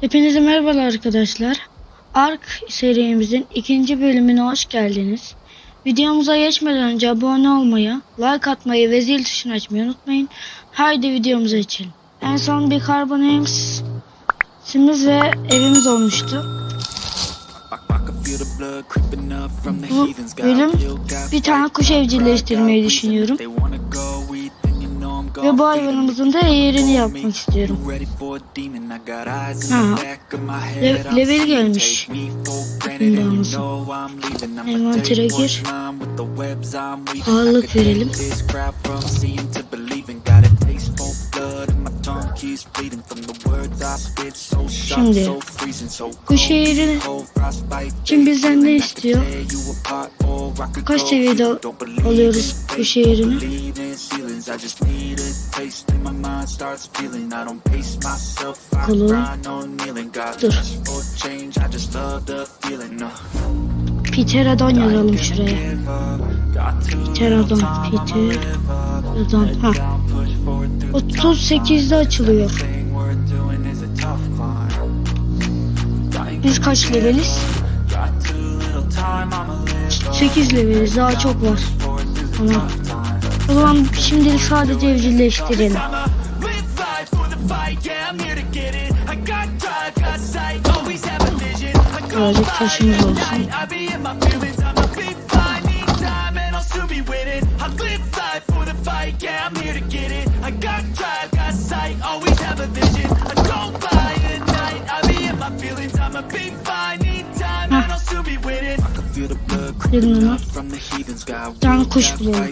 Hepinize merhabalar arkadaşlar. Ark serimizin ikinci bölümüne hoş geldiniz. Videomuza geçmeden önce abone olmayı, like atmayı ve zil tuşunu açmayı unutmayın. Haydi videomuza geçelim. En son bir Carbon Simiz ve evimiz olmuştu. Bu bölüm bir tane kuş evcilleştirmeyi düşünüyorum. Ve bu hayvanımızın da yerini yapmak istiyorum. Ha, le level gelmiş. Envantere gir. Ağırlık verelim. Şimdi bu şehrin kim bizden ne istiyor? Kaç seviyede alıyoruz bu şehrini? Bakalım. Dur. Pterodon yazalım şuraya. Pterodon, Pterodon. Ha. 38'de açılıyor. Biz kaç leveliz? 8 leveliz. Daha çok var. Tamam. O zaman şimdilik sadece evcilleştirelim. Birazcık taşımız olsun. Bir tane kuş bulalım.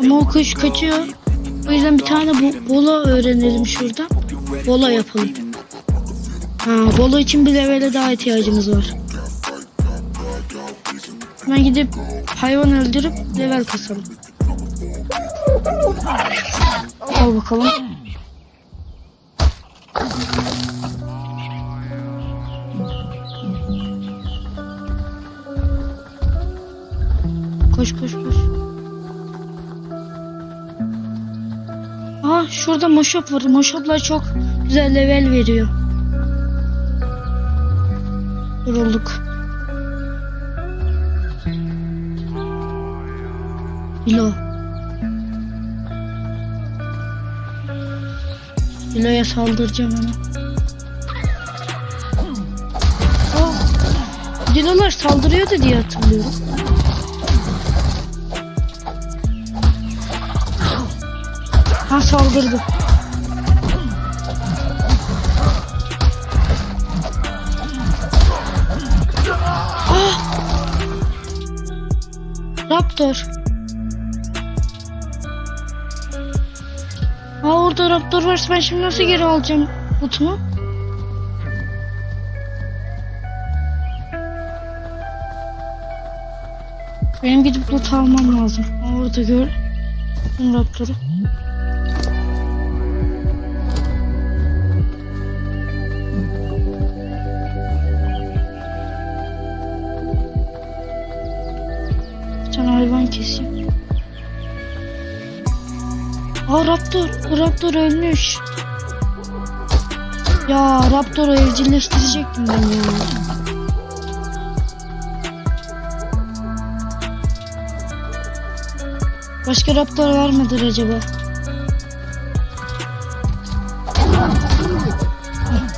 Ama o kuş kaçıyor. O yüzden bir tane bu bola öğrenelim şurada. Bola yapalım. Ha, bola için bir levele daha ihtiyacımız var. Hemen gidip hayvan öldürüp level kasalım. Al bakalım. Koş koş koş. Aa şurada moşop var. Moşoplar çok güzel level veriyor. Yorulduk. Hilo. Hilo'ya saldıracağım ona. Aa, Dilolar saldırıyordu diye hatırlıyorum. Ha saldırdı. Raptor. Aa orada raptor varsa ben şimdi nasıl geri alacağım butumu? Benim gidip loot almam lazım. Orada gör. Raptoru. Keseyim. Aa Raptor. Raptor ölmüş. Ya Raptor'u evcilleştirecektim ben ya. Başka Raptor var mıdır acaba?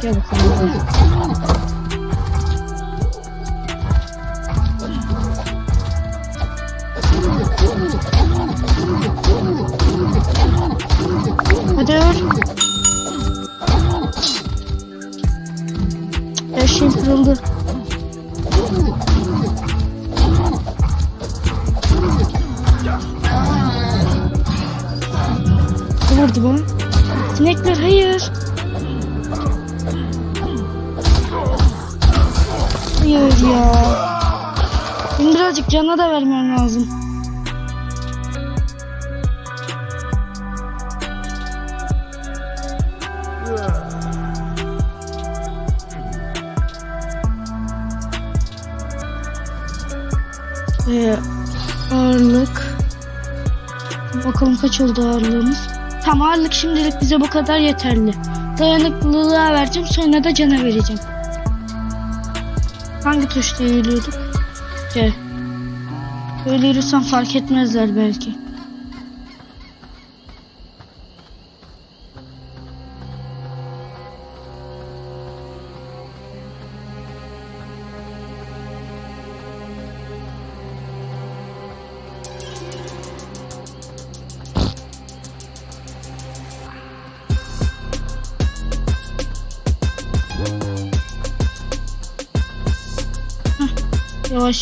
Gel bakalım. Kırıldı. Vurdu bana? Sinekler hayır. Hayır ya. Benim birazcık cana da vermem lazım. Bakalım kaç oldu ağırlığımız. Tam ağırlık şimdilik bize bu kadar yeterli. dayanıklılığa vereceğim sonra da cana vereceğim. Hangi tuşla yürüyorduk? C. Böyle yürüsem fark etmezler belki.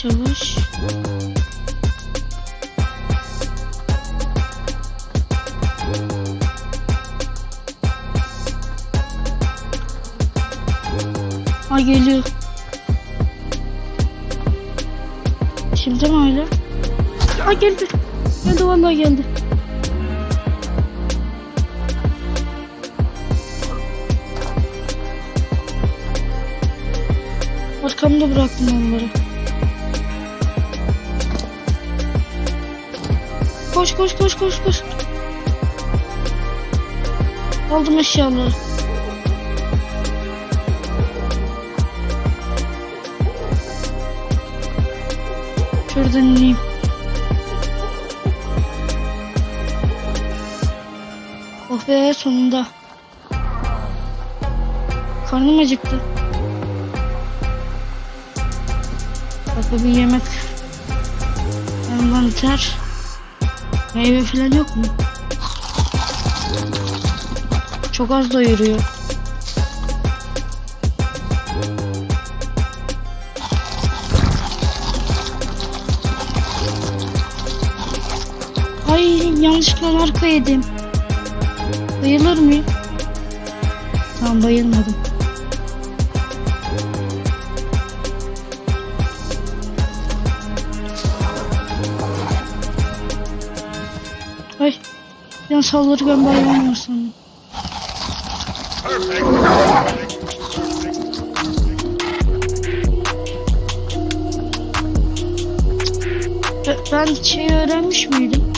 Yavaş. Ha geliyor. Şimdi mi öyle? Ha geldi. Geldi vallahi geldi. Arkamda bıraktım onları. Koş koş koş koş koş. Aldım eşyaları. Şuradan ineyim. Oh be sonunda. Karnım acıktı. Bak bir yemek. Envanter. Meyve falan yok mu? Çok az doyuruyor. Ay yanlışlıkla marka yedim. Bayılır mıyım? Tamam bayılmadım. Yan sandım. Be- Ben şey öğrenmiş miydim?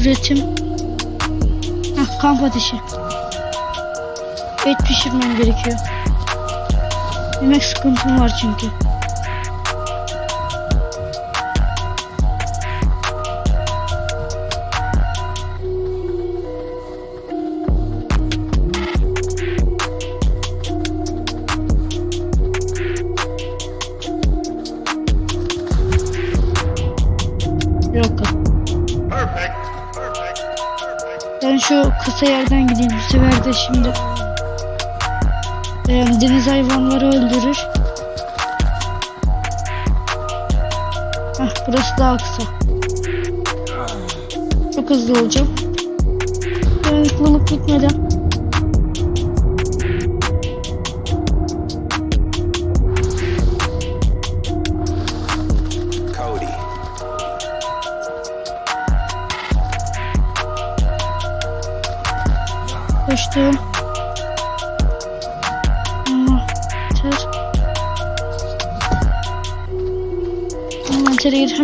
Üretim. Heh, kamp ateşi. Et pişirmem gerekiyor. Yemek sıkıntım var çünkü. Şu kısa yerden gideyim. Bu sefer de şimdi e, deniz hayvanları öldürür. Hah, burası daha kısa. Çok hızlı olacağım. Dayanıklılık bitmeden.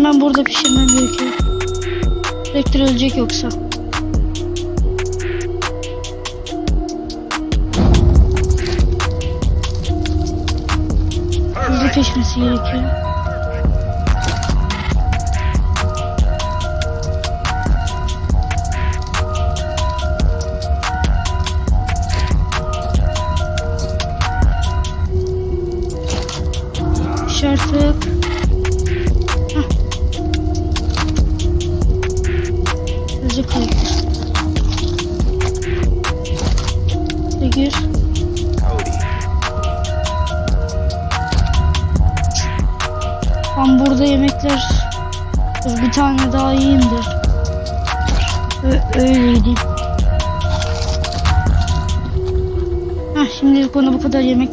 Hemen burada pişirmem gerekiyor. Elektrik ölecek yoksa. Hızlı pişmesi gerekiyor.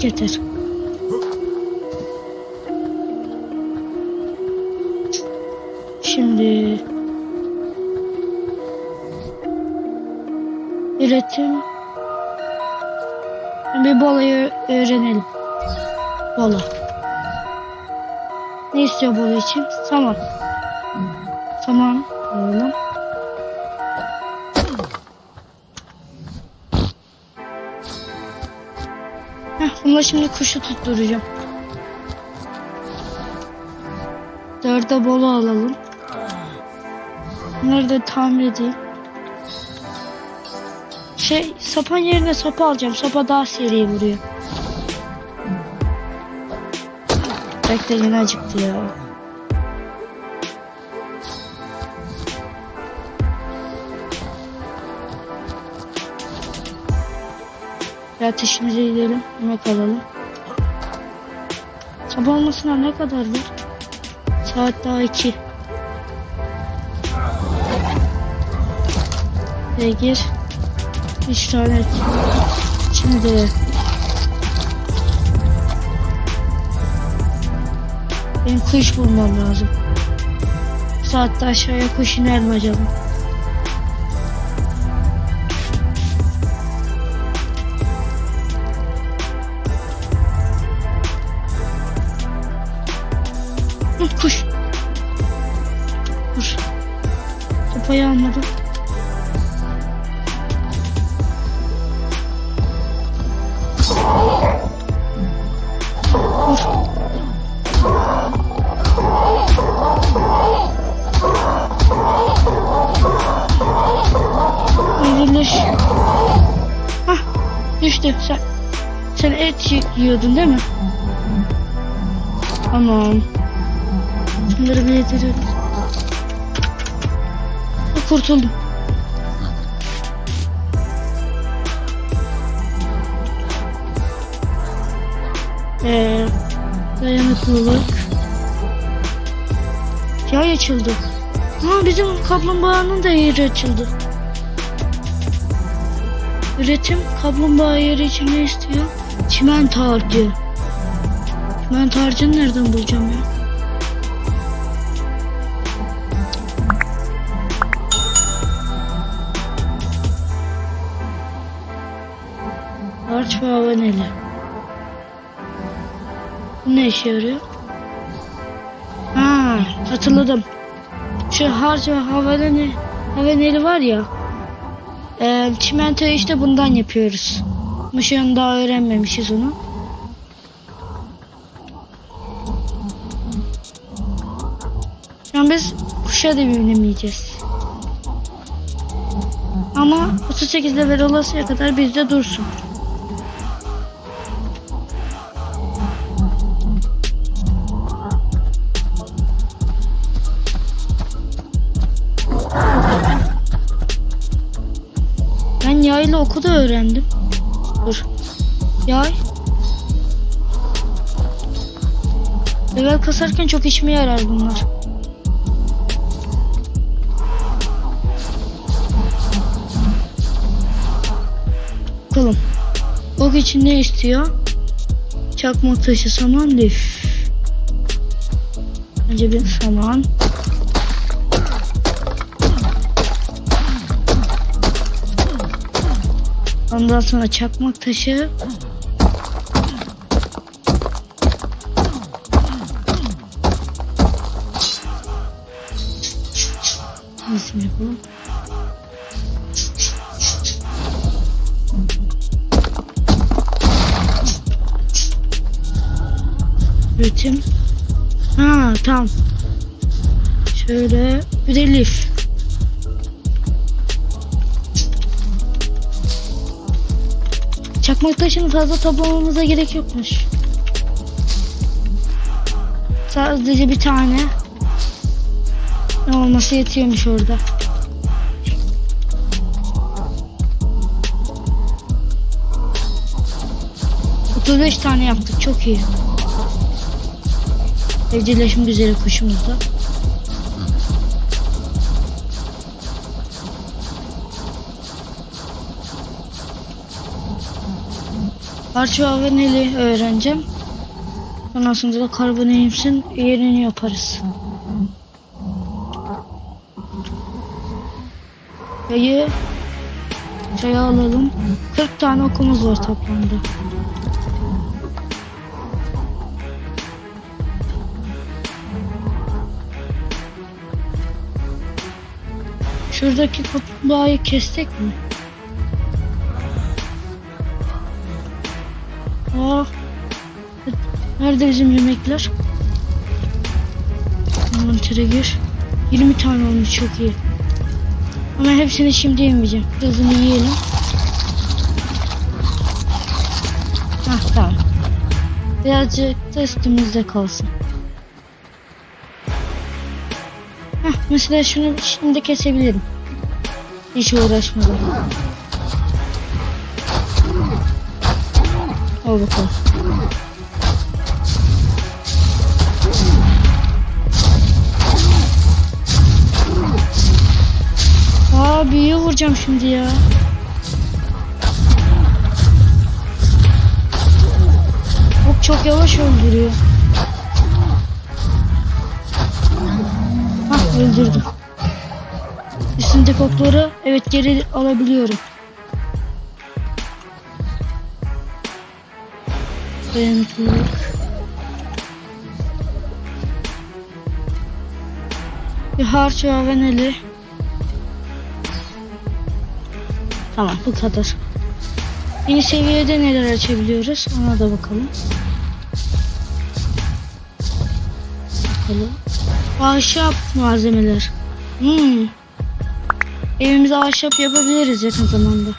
Yeter. Şimdi üretim bir bolayı öğrenelim. Bola. Ne istiyor bola için? Saman. Saman alalım. Bununla şimdi kuşu tutturacağım. Dörde bolu alalım. Bunları da tamir edeyim. Şey sapan yerine sopa alacağım. Sopa daha seri vuruyor. Bekle yine acıktı ya. Ya ateşimize gidelim. Yemek alalım. Sabah olmasına ne kadar var? Saat daha iki. Ve gir. Üç tane. Şimdi benim kuş bulmam lazım. Saatte aşağıya kuş iner mi acaba? Öldürülür. Hah düştü. Sen, sen et yiyordun değil mi? Tamam. Şunları bir yediriyoruz. Kurtuldum. Ee, dayanıklılık. Yay açıldı. Ama bizim kaplumbağanın da yeri açıldı. Üretim kaplumbağa yeri için ne istiyor? Çimento harcı. Çimento harcını nereden bulacağım ya? Harç ve havaneli. Bu ne işe yarıyor? Ha, hatırladım. Şu harç ve havaneli, havaneli var ya. E, çimentoyu işte bundan yapıyoruz. An daha öğrenmemişiz onu. Şu an biz kuşa da binemeyeceğiz. Ama 38 level olasıya kadar bizde dursun. Oku da öğrendim. Dur. Yay. Level kasarken çok işime yarar bunlar. Bakalım. Ok için ne istiyor? Çakmak taşı, saman, lif. Önce bir saman. Ondan sonra çakmak taşı. Nasıl yapalım? Üretim. Ha tamam. Şöyle bir de lif. Çakmak taşını fazla toplamamıza gerek yokmuş. Sadece bir tane ne olması yetiyormuş orada. Otuz beş tane yaptık çok iyi. Evcilleşmek üzere kuşumuz da. Parça ve neli öğreneceğim. Sonrasında da karboneyimsin yerini yaparız. Çayı çayı alalım. 40 tane okumuz var toplamda. Şuradaki kaplumbağayı kestik mi? Aa, nerede bizim yemekler? Envantere gir. 20 tane olmuş çok iyi. Ama hepsini şimdi yemeyeceğim. Birazını yiyelim. Hah tamam. Birazcık da üstümüzde kalsın. Hah mesela şunu şimdi kesebilirim. Hiç uğraşmadan. Al bakalım. Aa büyüğü vuracağım şimdi ya. Ok çok yavaş öldürüyor. Hah öldürdüm. Üstündeki okları evet geri alabiliyorum. Dayanıklılık. Bir harç ve aveneli. Tamam bu kadar. Yeni seviyede neler açabiliyoruz ona da bakalım. Bakalım. Ahşap malzemeler. Hmm. Evimize ahşap yapabiliriz yakın zamanda.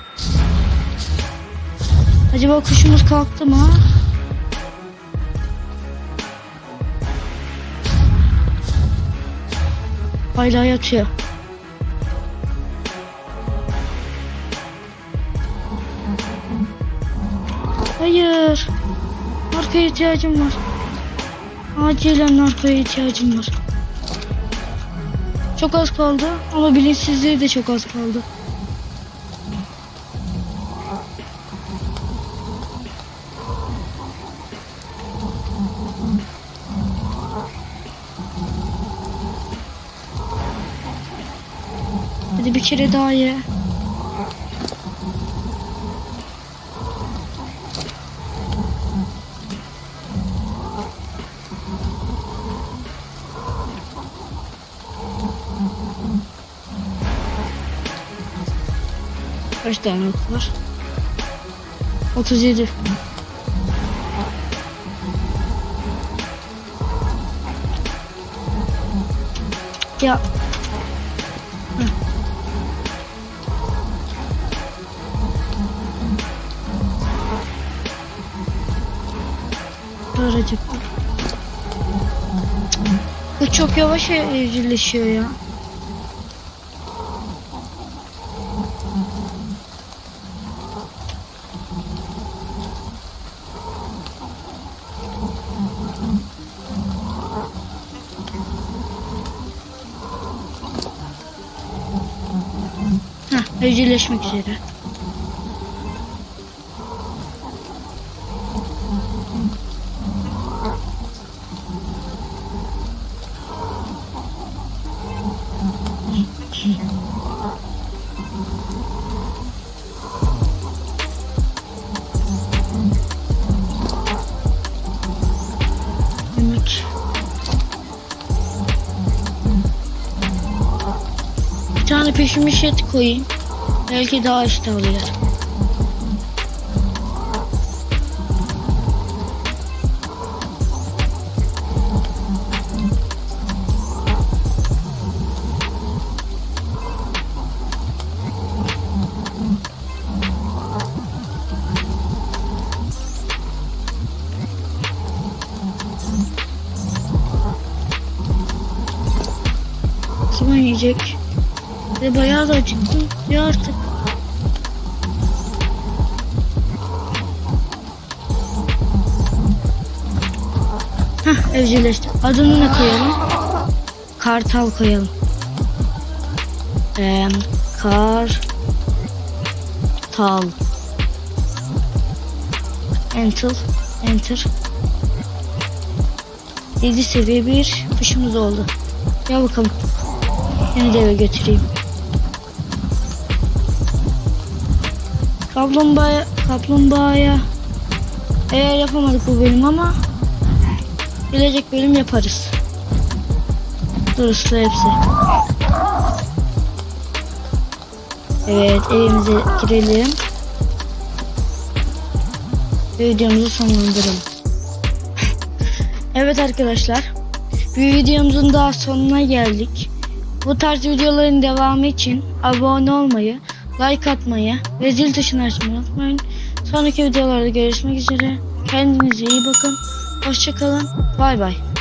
Acaba kuşumuz kalktı mı? Hala yatıyor. Hayır. Narkoya ihtiyacım var. Acilen narkoya ihtiyacım var. Çok az kaldı ama bilinçsizliği de çok az kaldı. Hadi bir kere daha ye. Kaç tane var? 37. Ya. Aracık. Bu çok yavaş evcilleşiyor ya. Heh, evcilleşmek üzere. Pişmiş et koyayım. Belki daha iştahlı yer. Zaman yiyecek. Ve bayağı da acıktım. Ya artık. Hah evcilleşti. Adını ne koyalım? Kartal koyalım. Ee, kar tal enter enter 7 seviye bir kuşumuz oldu. Gel bakalım. Seni de eve götüreyim. Kaplumbağa, kaplumbağaya eğer yapamadık bu bölüm ama gelecek bölüm yaparız. Dur usta hepsi. Evet evimize girelim. ve videomuzu sonlandıralım. evet arkadaşlar. Bir videomuzun daha sonuna geldik. Bu tarz videoların devamı için abone olmayı, like atmayı ve zil tuşunu açmayı unutmayın. Sonraki videolarda görüşmek üzere. Kendinize iyi bakın. Hoşçakalın. Bay bay.